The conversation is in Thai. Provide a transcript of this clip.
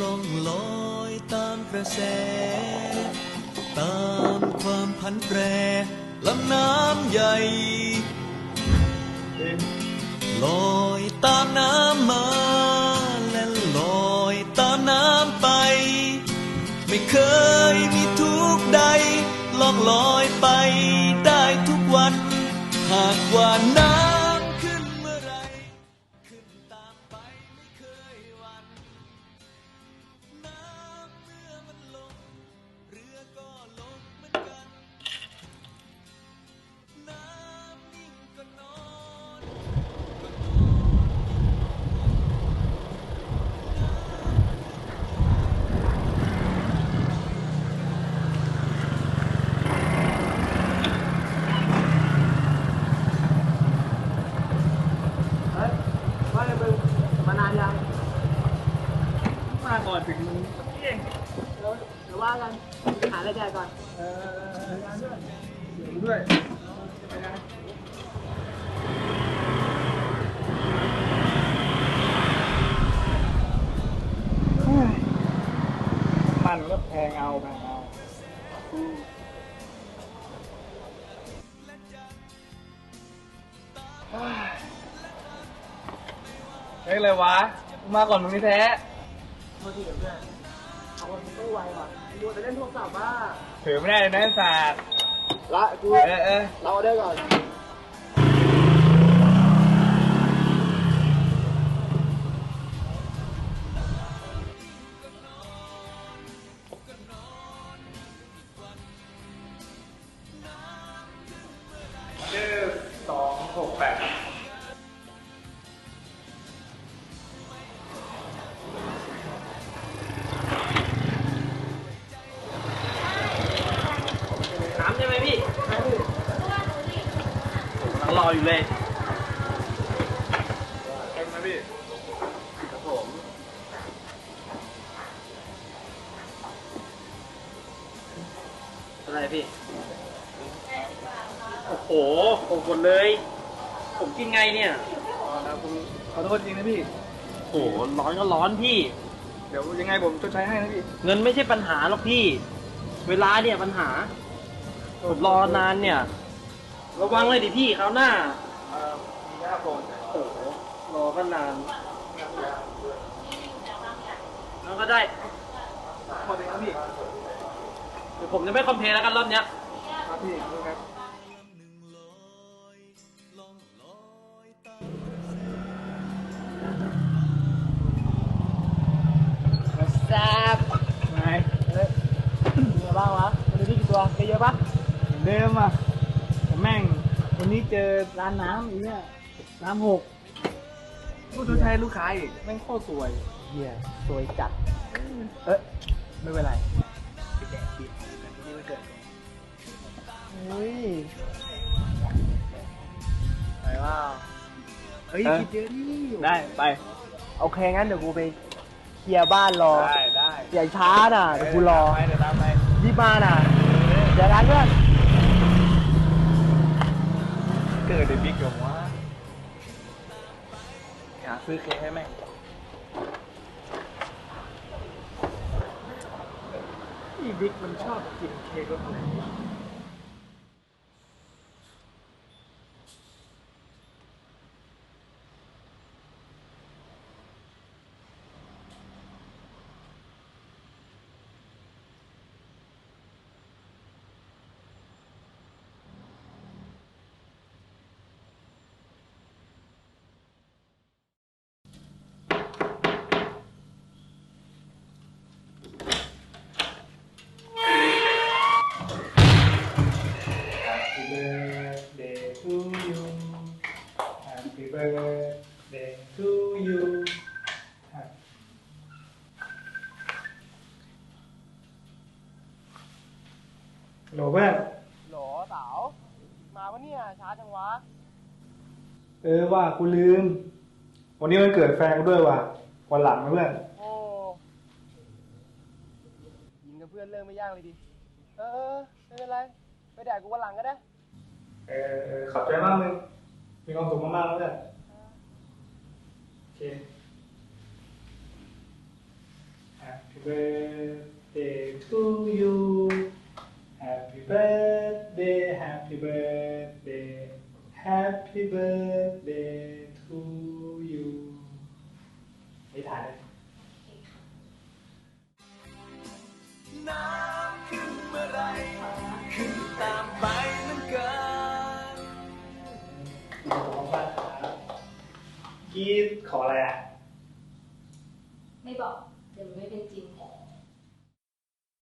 ล่องลอยตามกระแส ตามความพันแปรลำน้ำใหญ่ ลอยตามน้ำมาและลอยตามน้ำไป ไม่เคยมีทุกใดล่องลอยไปได้ทุกวัน หากว่าน้ มาก่อนถึงมึงเองเดี๋ยวเดี๋ยวว่ากันหาอะไรแดกก่อน เอองานด้วยด้วยไปนะมันก็แพงเอาแพงเอาเฮ้ยเลยวะ มาก่อนมึงนี่แท้ โทษทีเดี๋ยวเพื่อนเอาคนตู้ไวก่อนดูแต่เล่นโทรศัพท์ว่าถือไม่ได้เลยนะไอ้ศาสตร์ละกูเออเออเราได้ก่อน รออยู่เลยเต็มนะพี่ครับผมอะไรพี่ โอ้โหผมหมดเลย ผมกินไงเนี่ยแล้วผมขอโทษจริงนะพี่ โอ้โห ร้อนก็ร้อนพี่ เดี๋ยวยังไงผมชดใช้ให้นะพี่เงินไม่ใช่ปัญหาหรอกพี่ เวลาเนี่ยปัญหา ผมรอนานเนี่ย ระวังเลยดิพี่คราวหน้าเอ่อมีนะครับผมโอ้โหรอก็นานแล้วก็ได้หมดเลยครับพี่เดี๋ยวผมจะไม่คอมเพลนแล้วกันรอบเนี้ย ครับพี่ขอบคุณครับแซ่บไงเฮ้ยเป็นไงบ้างวะวันนี้กี่ตัวเยอะปะเหมือนเดิมอะแต่แม่งวั นนี้เจอร้านน้ำอีกเนี่ยน้ำหกผู้ชดใช้ลูกค้าอีกแม่งโคตรสวย เหี้ยสวยจัด เอ้ยไม่เป็นไรไปแดกเบียร์กันที่นี่ไม่เกิดเฮ้ย ไปว่าเฮ้ยเออ กินเยอะดิได้ไปโอเคงั้นเดี๋ยวกูไปเคลียร์บ้านรอได้ได้อย่าช้าน่ะเดี๋ยวกูรอไปเดี๋ยวตามไปรีบมาน่ะเดี๋ยวร้านเพื่อน เกิดในบิ๊กเหรอวะหาซื้อเค้กให้แม่งอีบิ๊กมันชอบกินเค้กรสอะไร ลเพื่อนโหลเต๋ามาปะเนี่ยช้าจังวะ เออว่ากูลืม วันนี้มันเกิดแฟนกูด้วยว่ะวันหลังนะเพื่อนโอ้ยิงกับเพื่อนเรื่องไม่ยากเลยดิ เออเออไม่เป็นไร ไปแดกกูวันหลังก็ได้ เออเออขอบใจมากมึงมีความสุขมากๆแล้วเพื่อนโอเคอะ Happy birthday to you Happy birthday to you ไม่ถ่ายเลยน้ำขึ้นเมื่อไรขึ้นตามไปเหมือนกันขอบคุณมากครับกีดขออะไรอะ ไม่บอก